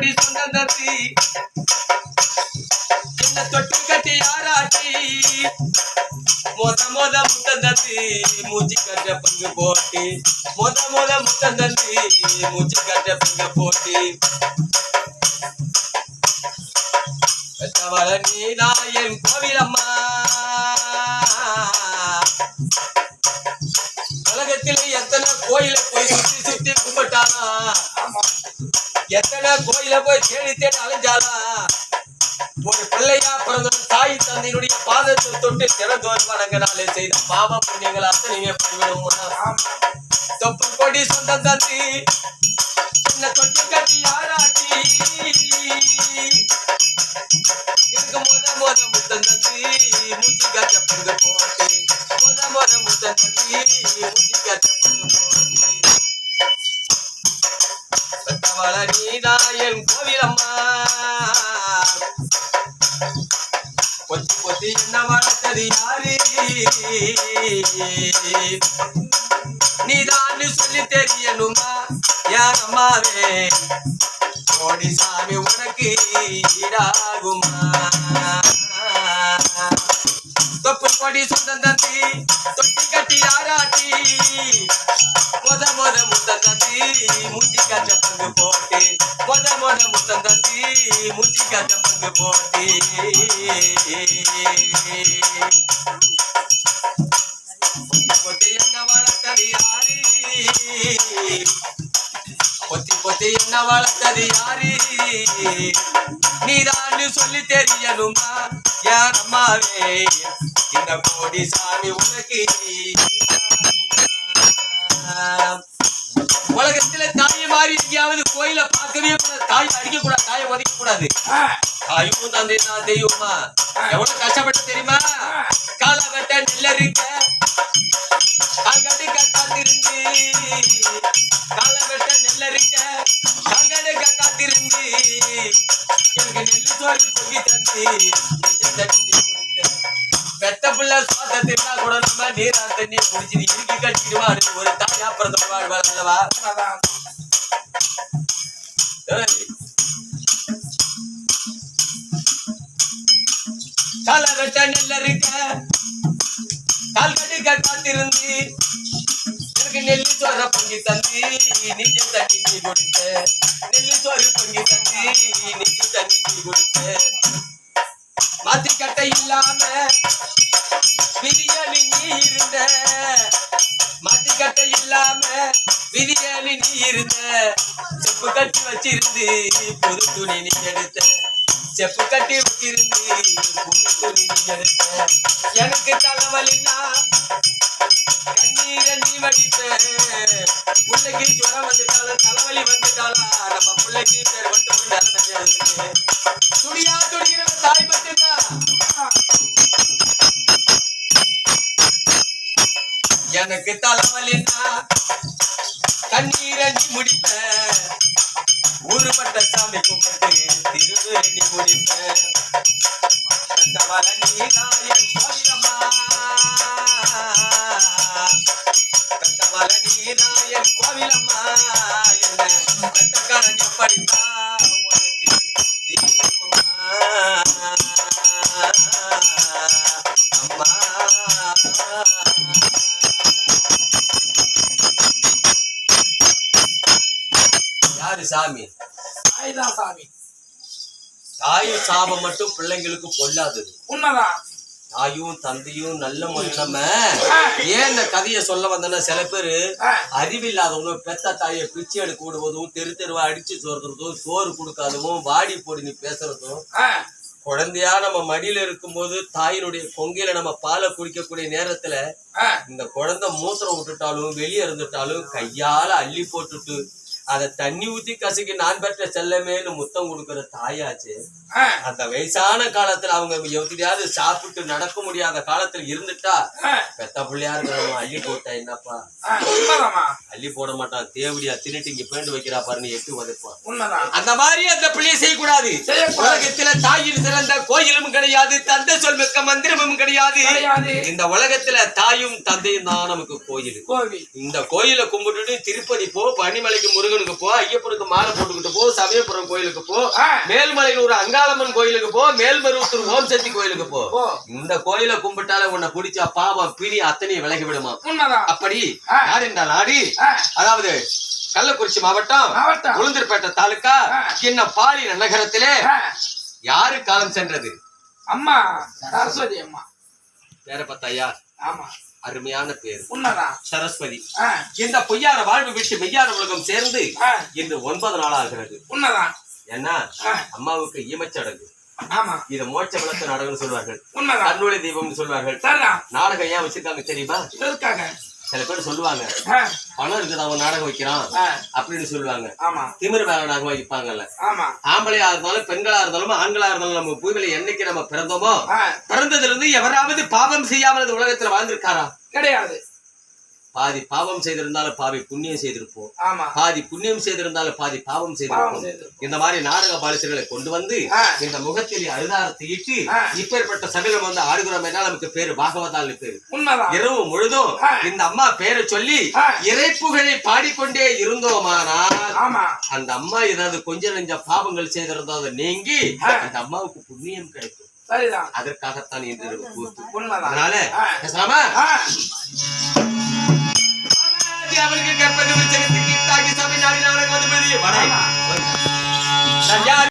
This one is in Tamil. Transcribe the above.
கோடி சொன்னதத்தி என்ன தொட்டு கட்டி யாராட்டி மொத மொத முத்தம் மூச்சு கட்ட பங்கு போட்டி. மொத மொத முத்தம் மூச்சு கட்ட பங்கு போட்டு. பெற்றவள நீதாயன் கோவிலம்மா உலகத்தில் எத்தனை கோயில போய் சுத்தி சுத்தி கும்பிட்டானா? எத்தனை கோயில போய் தேடி தேடி அலைஞ்சாலா ஒரு பிள்ளையா பிறந்த தாய் தந்தையினுடைய பாதத்தை தொட்டு திறந்தோர் வணங்கினாலே செய்த பாவ புண்ணியங்கள் அத்தனையுமே போய்விடும் தொப்பு கொடி சொந்தம் தந்தி என்ன தொட்டு கட்டி யாராட்டி எனக்கு முத முத முத்தம் தந்தி மூச்சு காட்ட பங்கு போட்டு முத முத முத்தம் தந்தி மூச்சு காட்ட பங்கு போட்டு பெத்தவள நீதாயன் கோவிலம்மா. பொத்தி பொத்தி என்ன வளர்த்தது யாரு? நீதான் சொல்லி தெரியணுமா? யார் அம்மாவே? கோடி சாமி உனக்கு ஈடாகுமா? கொடி சொந்தம் தந்தி தொட்டி கட்டி ஆராட்டி. மொத மொத முத்தம் தந்தி மூஞ்சி காட்ட பங்கு போட்டி. மொத மொத முத்தம் தந்தி மூஞ்சி காட்ட பங்கு போட்டி. பொத்தி என்ன வளர்த்தது யாரு? நீதான் சொல்லி தெரியணுமா? யார் அம்மாவே? இந்த கோடி சாமி உனக்கு உலகத்துல தாயை மாறி எங்கேயாவது கோயில பார்க்கவே தாய் அடிக்க கூடாது தாயை உதைக்க கூடாது தாயும் தந்தை தான் தெய்வமா? எவ்வளவு கஷ்டப்பட்டு தெரியுமா? கால வெட்ட நெல்லரிக்க கால்கட்டு காத்திருந்து கால வெட்ட நெல்லரிக்க கால்கட்டு காத்திருந்து எனக்கு நெல்லு சோறு பொங்கி தந்து நெஞ்சம் தண்ணி குடித்த பெத்த பிள்ளை சுவாச தின்னா கூட நம்ம நீரா தண்ணி குடிச்சு இறுக்கி கட்டிடுவாரு ஒரு தாயா பிறந்த வாழ்வாள் அல்லவா? ஏய். கால வெட்ட நெல்லரிக்க கால்கட்டு காத்திருந்து எனக்கு நெல்லி சோற பொங்கி தந்தி நீச்ச தண்ணி நீ கொடுத்த நெல்லி சோறு பொங்கி தந்தி நீச்ச தண்ணி நீ கொடுத்த மாத்தி இல்லாம விதியலி நீ இருந்த கட்டை இல்லாம விதியலி நீ இருந்த செப்பு கட்டி வச்சிருந்து புது துணி நீ எடுத்த. செப்பு கட்டி வச்சிருந்து புது துணி நீ எடுத்த. எனக்கு தலைவலின்னா கண்ணீரை நீ வடிப்ப. பிள்ளைக்கு ஜுரம் வந்துட்டாலும் தலைவலி வந்துட்டாலா நம்ம பிள்ளைக்கு பேர் மட்டும் நிலைமை துடியா துடிக்கிற எனக்கு தலைவலினா கண்ணீரை நீ முடிப்ப. ஊருப்பட்ட சாமி கும்பிட்டு திருநூறு நீ முடிப்ப. கண்டவர நீ நாயன் கோவிலம்மா கண்டவர நீ நாயன் கோவிலம்மா. என்ன கட்டக்காரன் எப்படித்தான் உனக்கு அம்மா. சாமி. தாய்தான் சாமி. தாய் சாபம் மட்டும் பிள்ளைங்களுக்கு பொல்லாதது. உண்மைதான் தாயும் தந்தையும் நல்ல மனுஷம ஏன் இந்த கதையை சொல்ல வந்தேன்னா சில பேரு அறிவில்லாதவங்க பெத்த தாயை பிச்சை எடுக்க விடுவதும் தெரு தெருவா அடிச்சு சோறுறதும் சோறு கொடுக்காதவும் வாடி போடி நீ பேசுறதும். குழந்தையா நம்ம மடியில இருக்கும்போது தாயினுடைய கொங்கையில நம்ம பாலை குடிக்கக்கூடிய நேரத்துல இந்த குழந்தை மூத்திரம் விட்டுட்டாலும் வெளியே இருந்துட்டாலும் கையால அள்ளி போட்டுட்டு அதை தண்ணி ஊத்தி கசக்கி நான் பெற்ற செல்லமேன்னு முத்தம் கொடுக்கிற தாயாச்சு அந்த வயசான காலத்துல அவங்க எப்படியாவது சாப்பிட்டு நடக்க முடியாத காலத்துல இருந்துட்டா பெத்த பிள்ளையா இருக்கிறவங்க அள்ளி போட்டா என்னப்பா? அள்ளி போட மாட்டான் தேவடியா தின்னுட்டு இங்க பேண்டு வைக்கிறா பாருன்னு எட்டு உதைப்பான் அந்த மாதிரி அந்த பிள்ளையை செய்யக்கூடாது. உலகத்துல தாயின் சிறந்த கோயிலும் கிடையாது தந்தை சொல் மிக்க மந்திரமும் கிடையாது. இந்த உலகத்துல தாயும் தந்தையும் தான் நமக்கு கோயில். இந்த கோயிலை கும்பிட்டுட்டு திருப்பதி போ பனிமலைக்கு முருகன் முருகனுக்கு போ ஐயப்பனுக்கு மாலை போட்டுக்கிட்டு போ சமயபுரம் கோயிலுக்கு போ ஆ, மேல்மலையிலூர் அங்காளம்மன் கோயிலுக்கு போ மேல்மருவத்தூர் ஓம் சக்தி கோயிலுக்கு போ. இந்த கோயிலை கும்பிட்டாலே உன்னை பிடிச்சா பாவம் பிரி அத்தனையும் விலகி விடுமா? அப்படி. யார் என்றால் ஆடி? அதாவது கள்ளக்குறிச்சி மாவட்டம் மாவட்டம். உளுந்தூர்பேட்டை தாலுக்கா. என்ன பாலின நகரத்திலே யாரு காலம் சென்றது? அம்மா சரஸ்வதி அம்மா. பேர பத்தாயா ஆமா. அருமையான பேர். சரஸ்வதி. இந்த பொய்யான வாழ்வு விட்டு மெய்யான உலகம் சேர்ந்து இன்று ஒன்பது நாள் ஆகிறது உண்மைதான் ஏன்னா அம்மாவுக்கு ஈமச்சடங்கு. இத மோட்ச விளக்கு நாடகம்னு சொல்வார்கள். கண்ணொளி தீபம்னு சொல்வார்கள். நாடகம் ஏன் வச்சிருக்காங்க தெரியுமா? சில பேர் சொல்லுவாங்க பணம் இருக்குது அவன் நாடகம் வைக்கிறான் அப்படின்னு சொல்லுவாங்க. ஆமா. திமிரு நாடகம் வைப்பாங்கல்ல ஆமா. ஆம்பளையா இருந்தாலும் பெண்களா இருந்தாலும் ஆண்களா இருந்தாலும் நம்ம பூமியில என்னைக்கு நம்ம பிறந்தோமோ பிறந்ததுல இருந்து எவராவது பாவம் செய்யாமல் இந்த உலகத்துல வாழ்ந்திருக்காரா? கிடையாது. பாதி பாவம் செய்திருந்தாலும் பாவி புண்ணியம் செய்திருப்போம். பாதி புண்ணியம் செய்திருந்தாலும் பாதி பாவம் செய்திருப்போம். இந்த மாதிரி நாடக பாலிசர்களை கொண்டு வந்து. இந்த முகத்தில் அருதாரத்தை இட்டு ஆ. இப்பேற்பட்ட சபையில வந்து ஆடுகிறோம் என்றால் நமக்கு பேரு பாகவதால் பேரு. இரவு முழுதும். இந்த அம்மா பேரை சொல்லி ஆ. இறைப்புகழை பாடிக்கொண்டே இருந்தோமானால் அந்த அம்மா ஏதாவது கொஞ்ச நெஞ்ச பாவங்கள் செய்திருந்தோ அதை நீங்கி. அந்த அம்மாவுக்கு புண்ணியம் கிடைக்கும். அதற்காகத்தான் இன்று கூத்து. அதனால ಅವರಿಗೆ ಕರ್ತವ್ಯ ಚರಿತ್ರೆ ಕಿಟ್ಟಾಗಿ ಸಭೆ ನಾಡಿನ ಒಳಗೆ ಬಂದು ಬಿಡಿ ಬಡ